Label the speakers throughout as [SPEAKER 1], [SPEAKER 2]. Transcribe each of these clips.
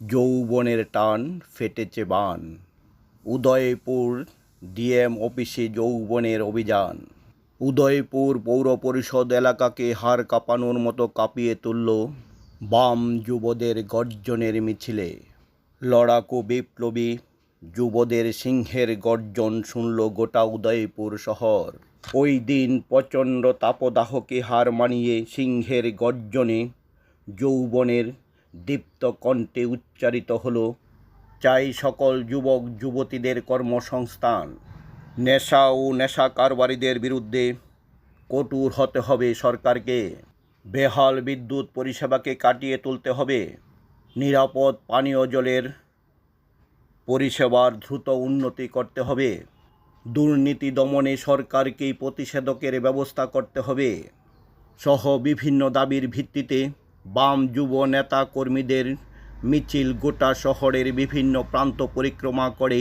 [SPEAKER 1] যৌবনের টান ফেটেছে বান। উদয়পুর ডিএম অফিসে যৌবনের অভিযান। উদয়পুর পৌর পরিষদ এলাকাকে হার কাঁপানোর মতো কাঁপিয়ে তুলল বাম যুবদের গর্জনের মিছিলে। লড়াকু বিপ্লবী যুবদের সিংহের গর্জন শুনল গোটা উদয়পুর শহর। ওই দিন প্রচণ্ড তাপদাহকে হার মানিয়ে সিংহের গর্জনে যৌবনের দীপ্ত কণ্ঠে উচ্চারিত হলো, চাই সকল যুবক, যুবতীদের কর্মসংস্থান। নেশা ও নেশা কারবারিদের বিরুদ্ধে কঠোর হতে হবে সরকারকে। বেহাল বিদ্যুৎ পরিষেবাকে কাটিয়ে তুলতে হবে। নিরাপদ পানীয় জলের পরিষেবার দ্রুত উন্নতি করতে হবে। দুর্নীতি দমনে সরকারকেই প্রতিষেধকের ব্যবস্থা করতে হবে। সহ বিভিন্ন দাবির ভিত্তিতে বাম যুব নেতা কর্মীদের মিছিল গোটা শহরের বিভিন্ন প্রান্ত পরিক্রমা করে।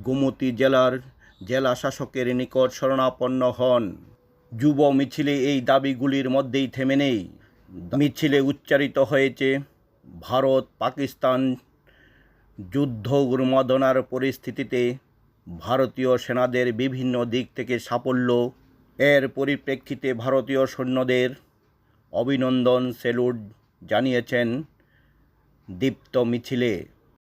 [SPEAKER 1] গোমতী জেলার জেলা শাসকের নিকট শরণাপন্ন হন। যুব মিছিলে এই দাবিগুলির মধ্যেই থেমে নেই। মিছিলে উচ্চারিত হয়েছে, ভারত পাকিস্তান যুদ্ধ উন্মাদনার পরিস্থিতিতে ভারতীয় সেনাদের বিভিন্ন দিক থেকে সাফল্য। এর পরিপ্রেক্ষিতে ভারতীয় সৈন্যদের অভিনন্দন সেলুড জানিয়েছেন দীপ্ত মিছিলে।